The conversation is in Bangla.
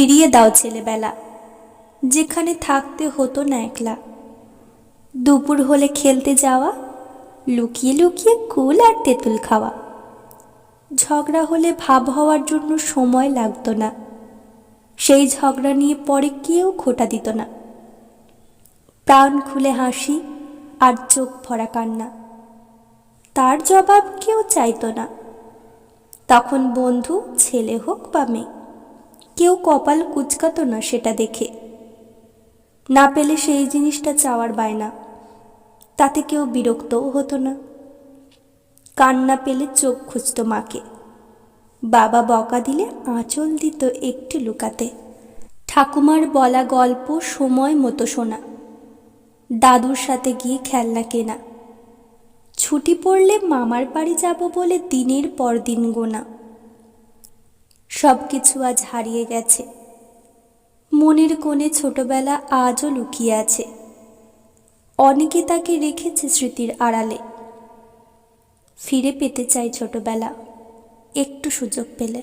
ফিরিয়ে দাও ছেলেবেলা। যেখানে থাকতে হতো না একলা। দুপুর হলে খেলতে যাওয়া, লুকিয়ে লুকিয়ে কুল আর তেঁতুল খাওয়া। ঝগড়া হলে ভাব হওয়ার জন্য সময় লাগতো না। সেই ঝগড়া নিয়ে পরে কেউ খোটা দিত না। প্রাণ খুলে হাসি আর চোখ ভরা কান্না। তার জবাব কেউ চাইতো না। তখন বন্ধু, ছেলে হোক বা মেয়ে। কেউ কপাল কুচকাতো না সেটা দেখে। না পেলে সেই জিনিসটা চাওয়ার বায়না। তাতে কেউ বিরক্তও হতো না। কান্না পেলে চোখ খুঁজত মাকে। বাবা বকা দিলে আঁচল দিত একটু লুকাতে। ঠাকুমার বলা গল্প সময় মতো শোনা। দাদুর সাথে গিয়ে খেলনা কেনা। ছুটি পড়লে মামার বাড়ি যাব বলে দিনের পর দিন গোনা। সব কিছু আজ হারিয়ে গেছে। মনের কোণে ছোটবেলা আজও লুকিয়ে আছে। অনেকে তাকে রেখেছে স্মৃতির আড়ালে। ফিরে পেতে চাই ছোটবেলা। একটু সুযোগ পেলে।